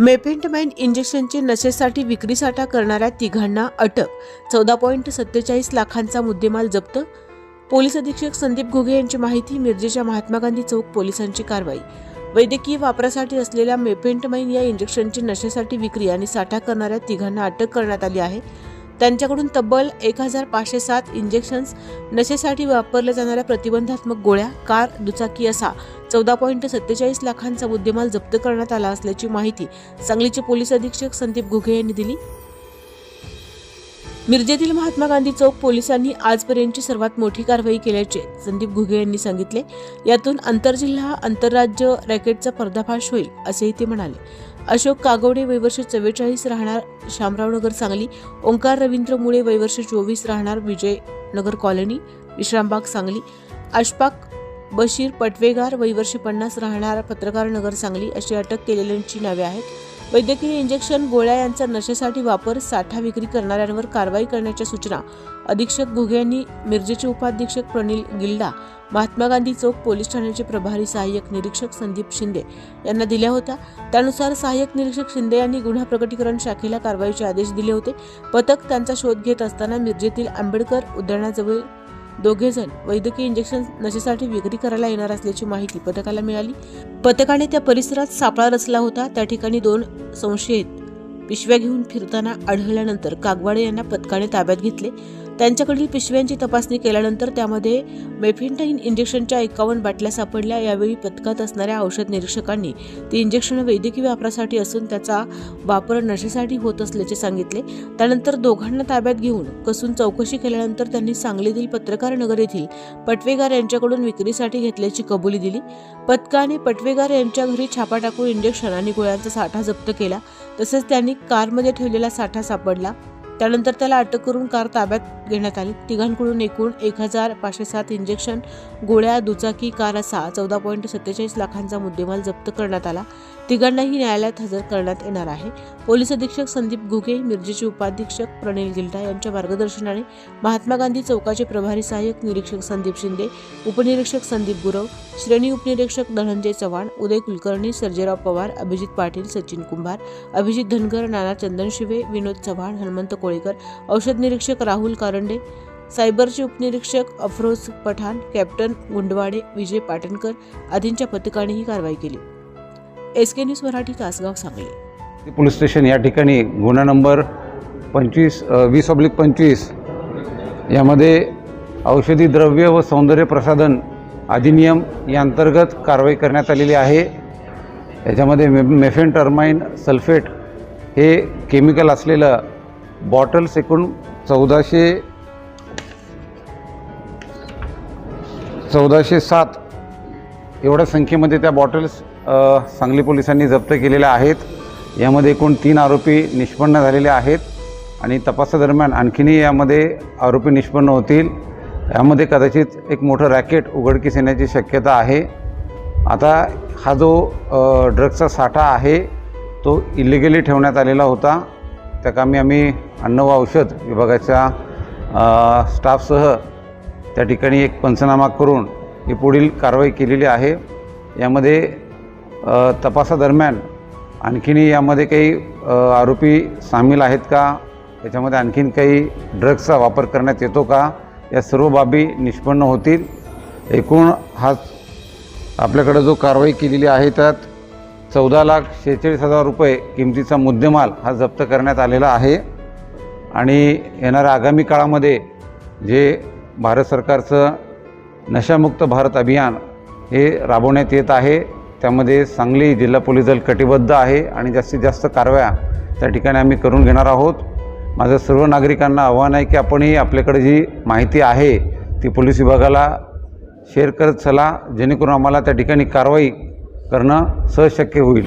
मेपेंटमाइन इंजेक्शनचे नशेसाठी विक्री साठा करणाऱ्या तिघांना अटक. चौदा पॉईंट सत्तेचाळीस लाखांचा मुद्देमाल जप्त. पोलीस अधीक्षक संदीप घुगे यांची माहिती मिरजेच्या महात्मा गांधी चौक पोलिसांची कारवाई. वैद्यकीय वापरासाठी असलेल्या मेपेंटमाइन या इंजेक्शनची नशेसाठी विक्री आणि साठा करणाऱ्या तिघांना अटक करण्यात आली आहे. त्यांच्याकडून तब्बल एक हजार पाचशे सात इंजेक्शन्स नशेसाठी वापरल्या जाणाऱ्या प्रतिबंधात्मक गोळ्या कार दुचाकी असा चौदा पॉईंट सत्तेचाळीस लाखांचा मुद्देमाल जप्त करण्यात आला असल्याची माहिती सांगलीचे पोलीस अधीक्षक संदीप घुगे यांनी दिली. मिरजेतील महात्मा गांधी चौक पोलिसांनी आजपर्यंतची सर्वात मोठी कारवाई केल्याचे संदीप घुगे यांनी सांगितले. यातून आंतरजिल्हा आंतरराज्य रॅकेटचा पर्दाफाश होईल असेही ते म्हणाले. अशोक कागवडे वयवर्ष चव्वेचाळीस राहणार शामराव नगर सांगली. ओंकार रवींद्र मुळे वयवर्ष चोवीस राहणार विजयनगर कॉलनी. विश्रामबाग सांगली. अशफाक बशीर पटवेगार वयवर्ष पन्नास राहणार पत्रकार नगर सांगली अशी अटक केलेल्यांची नावे आहेत. वैद्यकीय इंजेक्शन गोळ्या यांचा नशेसाठी वापर साठा विक्री करणाऱ्यांवर कारवाई करण्याच्या सूचना अधीक्षक घुगे यांनी मिरजेचे उपाधीक्षक प्रणील गिल्डा महात्मा गांधी चौक पोलीस ठाण्याचे प्रभारी सहाय्यक निरीक्षक संदीप शिंदे यांना दिल्या होत्या. त्यानुसार सहाय्यक निरीक्षक शिंदे यांनी गुन्हा प्रकटीकरण शाखेला कारवाईचे आदेश दिले होते. पथक त्यांचा शोध घेत असताना मिरजेतील आंबेडकर उद्यानाजवळ दोघेजण वैद्यकीय इंजेक्शन नशेसाठी विक्री करायला येणार असल्याची माहिती पथकाला मिळाली. पथकाने त्या परिसरात सापळा रचला होता. त्या ठिकाणी दोन संशयित पिशव्या घेऊन फिरताना आढळल्यानंतर कागवाडे यांना पथकाने ताब्यात घेतले. त्यांच्याकडील पिशव्यांची तपासणी केल्यानंतर त्यामध्ये मेफिंटाईन इंजेक्शनच्या एकावन्न बाटल्या सापडल्या. यावेळी पथकात असणाऱ्या औषध निरीक्षकांनी ती इंजेक्शन वैद्यकीय वापरासाठी असून त्याचा वापर नशेसाठी होत असल्याचे सांगितले. त्यानंतर दोघांना ताब्यात घेऊन कसून चौकशी केल्यानंतर त्यांनी सांगलीतील पत्रकार नगर येथील पटवेगार यांच्याकडून विक्रीसाठी घेतल्याची कबुली दिली. पथकाने पटवेगार यांच्या घरी छापा टाकून इंजेक्शन आणि गोळ्यांचा साठा जप्त केला. तसेच त्यांनी कारमध्ये ठेवलेला साठा सापडला. त्यानंतर त्याला अटक करून कार ताब्यात घेण्यात आली. तिघांकडून एकूण एक हजार पाचशे सात इंजेक्शन गोळ्या दुचाकी कार असा चौदा पॉईंट सत्तेचाळीस लाखांचा मुद्देमाल जप्त करण्यात आला. तिघांनाही न्यायालयात हजर करण्यात येणार आहे. पोलीस अधीक्षक संदीप घुगे मिरजेचे उपाधीक्षक प्रणील गिल्डा यांच्या मार्गदर्शनाने महात्मा गांधी चौकाचे प्रभारी सहाय्यक निरीक्षक संदीप शिंदे उपनिरीक्षक संदीप गुरव श्रेणी उपनिरीक्षक धनंजय चव्हाण उदय कुलकर्णी सर्जेराव पवार अभिजित पाटील सचिन कुंभार अभिजित धनगर नाना चंदन शिवे विनोद चव्हाण हनुमंत कोळीकर औषध निरीक्षक राहुल कारंडे सायबरचे उपनिरीक्षक अफरोज पठाण कॅप्टन गुंडवाडे विजय पाटणकर आदींच्या पथकाने ही कारवाई केली. S K news Marathi Tasgaon Sangli. Police station या ठिकाणी गुन्हा नंबर पंचवीस वीस ऑब्लिक पंचवीस यामध्ये औषधी द्रव्य व सौंदर्य प्रसाधन अधिनियम या अंतर्गत कारवाई करण्यात आलेली आहे. याच्यामध्ये मे मेफेन टर्माइन सल्फेट हे केमिकल असलेलं बॉटल्स एकूण चौदाशे चौदाशे सात एवढ्या संख्येमध्ये त्या बॉटल्स सांगली पोलिसांनी जप्त केलेल्या आहेत. यामध्ये एकूण तीन आरोपी निष्पन्न झालेले आहेत आणि तपासादरम्यान आणखीनही यामध्ये आरोपी निष्पन्न होतील. यामध्ये कदाचित एक मोठं रॅकेट उघडकीस येण्याची शक्यता आहे. आता हा जो ड्रग्सचा साठा आहे तो इलिगली ठेवण्यात आलेला होता. त्या कामी आम्ही अन्न व औषध विभागाच्या स्टाफसह त्या ठिकाणी एक पंचनामा करून ही पुढील कारवाई केलेली आहे. यामध्ये तपासादरम्यान आणखीनही यामध्ये काही आरोपी सामील आहेत का? याच्यामध्ये आणखीन काही ड्रग्सचा वापर करण्यात येतो का? या सर्व बाबी निष्पन्न होतील. एकूण हा आपल्याकडं जो कारवाई केलेली आहे त्यात चौदा लाख शेहेचाळीस हजार रुपये किमतीचा मुद्देमाल हा जप्त करण्यात आलेला आहे. आणि येणाऱ्या आगामी काळामध्ये जे भारत सरकारचं नशामुक्त भारत अभियान हे राबवण्यात येत आहे त्यामध्ये सांगली जिल्हा पोलीस दल कटिबद्ध आहे आणि जास्तीत जास्त कारवाया त्या ठिकाणी आम्ही करून घेणार आहोत. माझं सर्व नागरिकांना आव्हान आहे की आपणही आपल्याकडे जी माहिती आहे ती पोलीस विभागाला शेअर करत चला जेणेकरून आम्हाला त्या ठिकाणी कारवाई करणं सहज शक्य होईल.